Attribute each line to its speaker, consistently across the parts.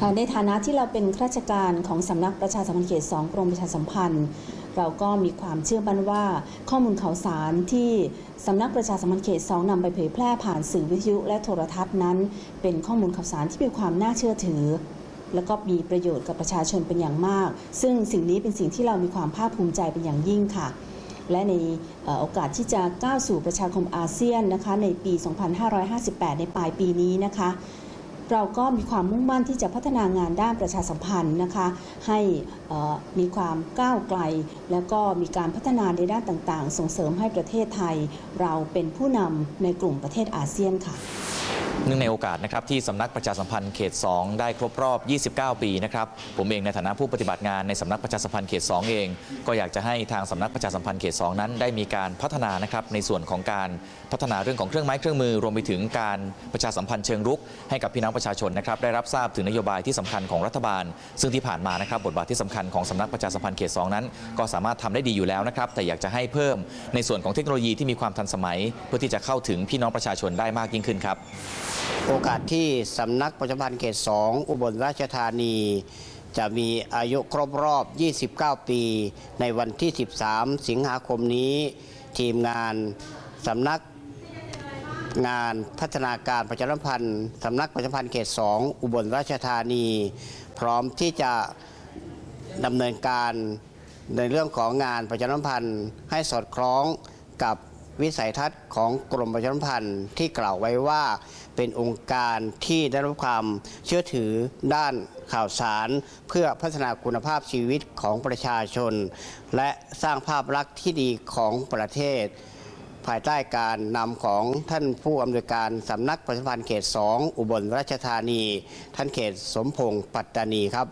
Speaker 1: ค่ะในฐานะที่เราเป็นข้าราชการของสำนักประชาสัมพันธ์เขต2กรมประชาสัมพันธ์ เราก็มีความเชื่อมั่นว่าข้อมูลข่าวสารที่สำนักประชาสัมพันธ์เขต2นำไปเผยแพร่ผ่านสื่อวิทยุและโทรทัศน์นั้น เป็นข้อมูลข่าวสารที่มีความน่าเชื่อถือ แล้วก็มีประโยชน์กับประชาชนเป็นอย่างมาก ซึ่งสิ่งนี้เป็นสิ่งที่เรามีความภาคภูมิใจเป็นอย่างยิ่งค่ะและในโอกาสที่จะก้าวสู่ประชาคมอาเซียนนะคะในปี 2558 ในปลายปีนี้นะคะ เราก็มีความมุ่งมั่นที่จะพัฒนางานด้านประชาสัมพันธ์นะคะ ให้มีความก้าวไกล แล้วก็มีการพัฒนาในด้านต่างๆ ส่งเสริมให้ประเทศไทย เราเป็นผู้นำในกลุ่มประเทศอาเซียนค่ะ
Speaker 2: เนื่องในโอกาสนะครับที่สำนักประชาสัมพันธ์เขต 2 ได้ครบรอบ 29 ปีนะครับผมเองในฐานะผู้ปฏิบัติงานในสำนักประชาสัมพันธ์เขต 2 เอง ก็อยากจะให้ทางสำนักประชาสัมพันธ์เขต 2 นั้น ได้มีการพัฒนานะครับในส่วนของการพัฒนาเรื่องของเครื่องไม้เครื่องมือ รวมไปถึงการประชาสัมพันธ์เชิงรุก ให้กับพี่น้องประชาชนนะครับได้รับทราบถึงนโยบายที่สำคัญของรัฐบาล ซึ่งที่ผ่านมานะครับบทบาทที่สำคัญของสำนักประชาสัมพันธ์เขต 2 นั้น ก็สามารถทำได้ดีอยู่แล้วนะครับแต่อยากจะให้เพิ่มในส่วนของเทคโนโลยีที่มีความทันสมัย เพื่อที่จะเข้าถึงพี่น้องประชาชนได้มากยิ่งขึ้นครับ
Speaker 3: โอกาสที่สำนักประชาสัมพันธ์เขต 2 อุบลราชธานี จะมีอายุครบรอบ 29 ปี ในวันที่ 13 สิงหาคมนี้ ทีมงานสำนักงานพัฒนาการประชาสัมพันธ์สำนักประชาสัมพันธ์เขต 2 อุบลราชธานี พร้อมที่จะดำเนินการในเรื่องของงานประชาสัมพันธ์ให้สอดคล้องกับวิสัยทัศน์ของกรมประชาสัมพันธ์ที่กล่าวไว้ว่า เป็นองค์การที่ได้รับความเชื่อถือด้านข่าวสาร เพื่อพัฒนาคุณภาพชีวิตของประชาชน และสร้างภาพลักษณ์ที่ดีของประเทศ ภายใต้การนำของท่านผู้อำนวยการสำนักประชาสัมพันธ์เขต 2 อุบลราชธานี ท่านเขตสมพงษ์ปัตตานีครับ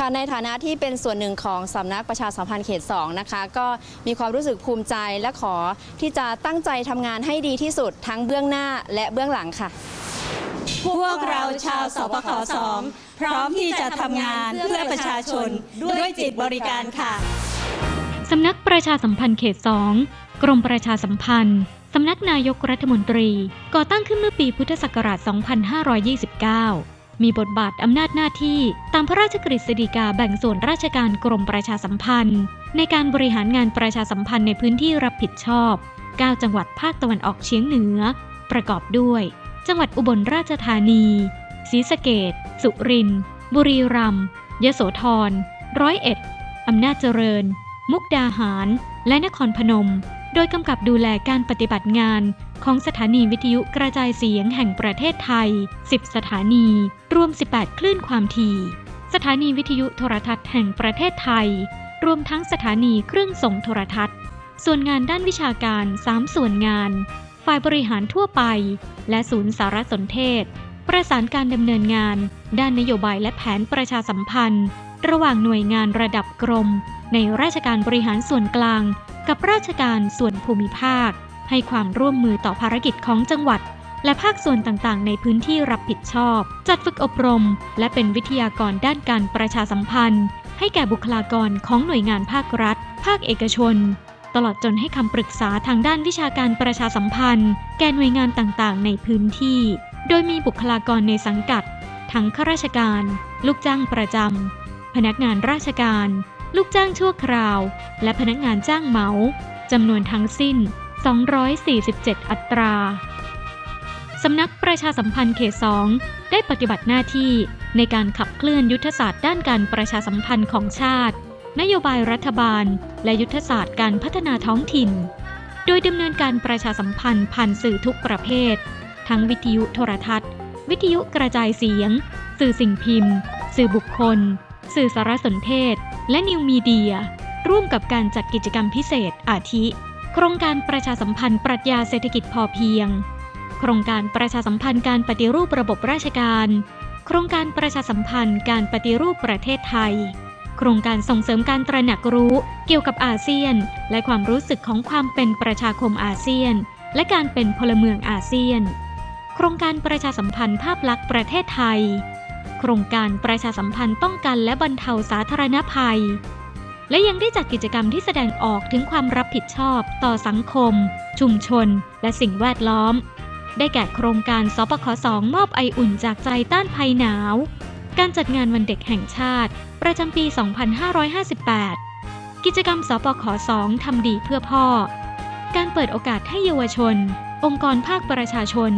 Speaker 4: ค่ะในฐานะที่เป็นส่วนหนึ่งของสำนักประชาสัมพันธ์เขต2นะคะก็มีความรู้สึกภูมิใจและขอที่จะตั้งใจทำงานให้ดีที่สุดทั้งเบื้องหน้าและเบื้องหลังค่ะ
Speaker 5: พวกเราชาวสปขสองพร้อมที่จะทำงานเพื่อประชาชนด้วยจิตบริการค่ะ
Speaker 6: สำนักประชาสัมพันธ์เขต 2 กรมประชาสัมพันธ์สำนักนายกรัฐมนตรี ก่อตั้งขึ้นเมื่อปีพุทธศักราช 2529 มีบทบาทอำนาจหน้าที่ตามพระราชกฤษฎีกาแบ่งส่วนราชการกรมประชาสัมพันธ์ ในการบริหารงานประชาสัมพันธ์ในพื้นที่รับผิดชอบ 9 จังหวัดภาคตะวันออกเฉียงเหนือ ประกอบด้วย จังหวัดอุบลราชธานีศรีสะเกดสุรินทร์บุรีรัมย์ยโสธรร้อยเอ็ดอำนาจเจริญ มุกดาหาร และนครพนม โดยกำกับดูแลการปฏิบัติงาน ของสถานีวิทยุกระจายเสียงแห่งประเทศไทย 10 สถานี รวม 18 คลื่นความถี่ สถานีวิทยุโทรทัศน์แห่งประเทศไทย รวมทั้งสถานีเครื่องส่งโทรทัศน์ ส่วนงานด้านวิชาการ 3 ส่วนงาน ฝ่ายบริหารทั่วไป และศูนย์สารสนเทศ ประสานการดำเนินงาน ด้านนโยบายและแผนประชาสัมพันธ์ ระหว่างหน่วยงานระดับกรม ในราชการบริหารส่วนกลาง กับราชการส่วนภูมิภาค ให้ความร่วมมือต่อภารกิจของจังหวัด และภาคส่วนต่างๆ ในพื้นที่รับผิดชอบ จัดฝึกอบรม และเป็นวิทยากรด้านการประชาสัมพันธ์ ให้แก่บุคลากรของหน่วยงานภาครัฐ ภาคเอกชน ตลอดจนให้คำปรึกษาทางด้านวิชาการประชาสัมพันธ์ แก่หน่วยงานต่างๆ ในพื้นที่ โดยมีบุคลากรในสังกัด ทั้งข้าราชการ ลูกจ้างประจำพนักงานราชการ ลูกจ้างชั่วคราว และพนักงานจ้างเหมาจำนวนทั้งสิ้น 247 อัตรา สำนักประชาสัมพันธ์เขต2ได้ปฏิบัติหน้าที่ในการขับเคลื่อนยุทธศาสตร์ด้านการประชาสัมพันธ์ของชาติ นโยบายรัฐบาล และยุทธศาสตร์การพัฒนาท้องถิ่น โดยดำเนินการประชาสัมพันธ์ผ่านสื่อทุกประเภท ทั้งวิทยุโทรทัศน์ วิทยุกระจายเสียง สื่อสิ่งพิมพ์ สื่อบุคคล สื่อสารสนเทศ และนิวมีเดีย ร่วมกับการจัดกิจกรรมพิเศษอาทิ โครงการประชาสัมพันธ์ปรัชญาเศรษฐกิจพอเพียง โครงการประชาสัมพันธ์การปฏิรูประบบราชการ โครงการประชาสัมพันธ์การปฏิรูปประเทศไทย โครงการส่งเสริมการตระหนักรู้เกี่ยวกับอาเซียน และความรู้สึกของความเป็นประชาคมอาเซียน และการเป็นพลเมืองอาเซียน โครงการประชาสัมพันธ์ภาพลักษณ์ประเทศไทย โครงการประชาสัมพันธ์ป้องกันและบรรเทาสาธารณภัย และยังได้จัดกิจกรรมที่แสดงออกถึงความรับผิดชอบต่อสังคม ชุมชน และสิ่งแวดล้อม ได้แก่โครงการสปคสองมอบไออุ่นจากใจต้านภัยหนาว การจัดงานวันเด็กแห่งชาติ ประจำปี 2558 กิจกรรมสปข2ทำดีเพื่อพ่อ การเปิดโอกาสให้เยาวชน องค์กรภาคประชาชน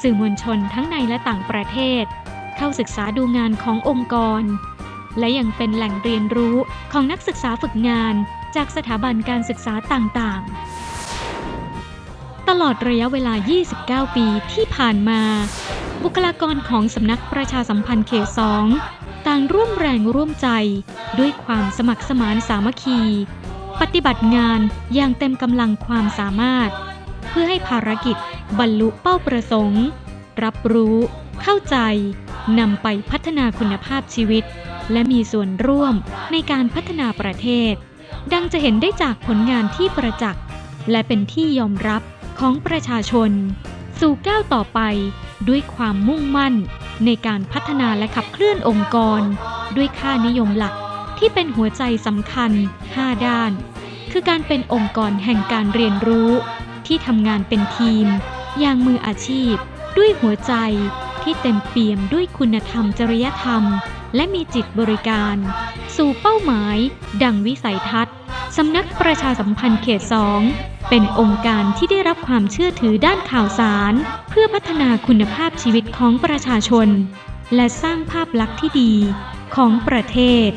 Speaker 6: สื่อมวลชนทั้งในและต่างประเทศ เข้าศึกษาดูงานขององค์กร และยังเป็นแหล่งเรียนรู้ของนักศึกษาฝึกงานจากสถาบันการศึกษาต่างๆ ตลอดระยะเวลา 29 ปีที่ผ่านมา บุคลากรของสำนักประชาสัมพันธ์เขต2ต่างร่วมแรงร่วมใจ ด้วยความสมัครสมานสามัคคี ปฏิบัติงานอย่างเต็มกำลังความสามารถ เพื่อให้ภารกิจบรรลุเป้าประสงค์ รับรู้ เข้าใจนำไปพัฒนาคุณภาพชีวิต และมีส่วนร่วมในการพัฒนาประเทศ ดังจะเห็นได้จากผลงานที่ประจักษ์ และเป็นที่ยอมรับของประชาชน สู่ก้าวต่อไปด้วยความมุ่งมั่น ในการพัฒนาและขับเคลื่อนองค์กร ด้วยค่านิยมหลักที่เป็นหัวใจสำคัญ 5 ด้าน คือการเป็นองค์กรแห่งการเรียนรู้ ที่ทำงานเป็นทีม อย่างมืออาชีพ ด้วยหัวใจที่เต็มเปี่ยมด้วยคุณธรรมจริยธรรม และมีจิตบริการ สู่เป้าหมาย ดังวิสัยทัศน์สำนักประชาสัมพันธ์เขตสองเป็นองค์การที่ได้รับความเชื่อถือด้านข่าวสาร เพื่อพัฒนาคุณภาพชีวิตของประชาชน และสร้างภาพลักษณ์ที่ดีของประเทศ